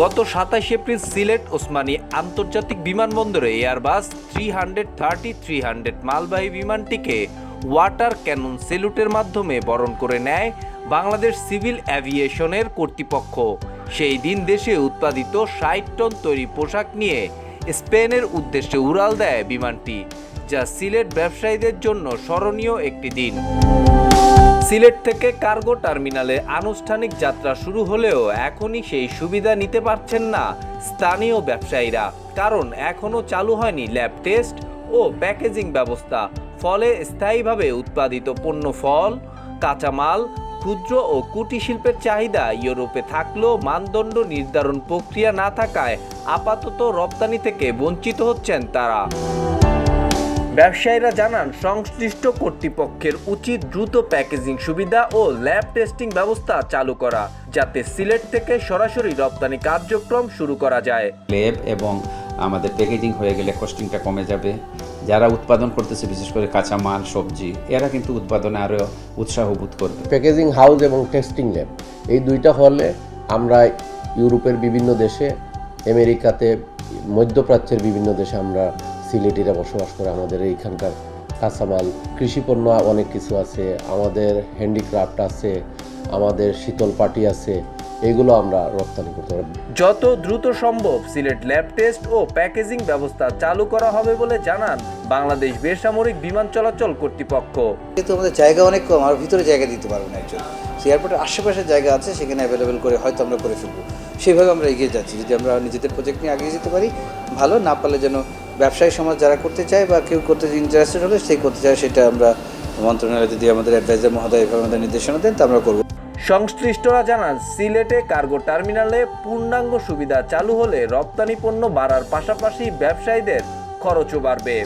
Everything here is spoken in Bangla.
গত সাতাশ এপ্রিল সিলেট ওসমানী আন্তর্জাতিক বিমানবন্দরে Airbus three hundred thirty three hundred মালবাহী বিমানটিকে ওয়াটার ক্যানন সেলুটের মাধ্যমে বরণ করে নেয় বাংলাদেশ সিভিল অ্যাভিয়েশনের কর্তৃপক্ষ। সেই দিন দেশে উৎপাদিত ষাট টন তৈরি পোশাক নিয়ে স্পেনের উদ্দেশ্যে উড়াল দেয় বিমানটি। যা সিলেট ব্যবসায়ীদের জন্য স্মরণীয় একটি দিন। সিলেট থেকে কার্গো টার্মিনালে আনুষ্ঠানিক যাত্রা শুরু হলেও এখনই সেই সুবিধা নিতে পারছেন না স্থানীয় ব্যবসায়ীরা। কারণ এখনও চালু হয়নি ল্যাব টেস্ট ও প্যাকেজিং ব্যবস্থা। ফলে স্থায়ীভাবে উৎপাদিত পণ্য ফল, কাঁচামাল, ক্ষুদ্র ও কুটির শিল্পের চাহিদা ইউরোপে থাকলেও মানদণ্ড নির্ধারণ প্রক্রিয়া না থাকায় আপাতত রপ্তানি থেকে বঞ্চিত হচ্ছেন তারা। ব্যবসায়ীরা জানান সংশ্লিষ্ট কর্তৃপক্ষের উচিত দ্রুত প্যাকেজিং সুবিধা ও ল্যাব টেস্টিং ব্যবস্থা চালু করা যাতে সিলেট থেকে সরাসরি রপ্তানি কার্যক্রম শুরু করা যায়। লেব এবং আমাদের প্যাকেজিং হয়ে গেলে কস্টিংটা কমে যাবে। যারা উৎপাদন করতেছে বিশেষ করে কাঁচা মাল সবজি এরা কিন্তু উৎপাদনে আরও উৎসাহ বোধ করবে। প্যাকেজিং হাউস এবং টেস্টিং ল্যাব এই দুইটা হলে আমরা ইউরোপের বিভিন্ন দেশে আমেরিকাতে মধ্যপ্রাচ্যের বিভিন্ন দেশে আমরা সিলেটিরা বসবাস করে আমাদের এইখানকার কাঁচামাল কৃষিপণ্য অনেক কিছু আছে আমাদের হ্যান্ডিক্রাফট আছে আমাদের শীতল পাটি আছে এগুলো আমরা রপ্তানি করতে পারব। যত দ্রুত সম্ভব সিলেট ল্যাব টেস্ট ও প্যাকেজিং ব্যবস্থা চালু করা হবে বলে জানান বাংলাদেশ বেসামরিক বিমান চলাচল কর্তৃপক্ষ। যেহেতু আমাদের জায়গা অনেক কম আর ভিতরে জায়গা দিতে পারব না একজন এয়ারপোর্টের আশেপাশে জায়গা আছে সেখানে অ্যাভেলেবেল করে হয়তো আমরা করে ফেলব। সেইভাবে আমরা এগিয়ে যাচ্ছি যদি আমরা নিজেদের প্রজেক্ট নিয়ে এগিয়ে যেতে পারি ভালো না পারলে যেন ব্যবসায়ী সমাজ যারা করতে চায় বা কেউ করতে ইন্টারেস্টেড হলে সেই করতে চায়, সেটা আমরা মন্ত্রণালয় যদি আমাদের অ্যাডভাইজার মহোদয় এভাবে আমাদের নির্দেশনা দেন, তা আমরা করব। সংশ্লিষ্টরা জানান, সিলেটে কার্গো টার্মিনালে পূর্ণাঙ্গ সুবিধা চালু হলে রপ্তানি পণ্য বাড়ার পাশাপাশি ব্যবসায়ীদের খরচও বাড়বে।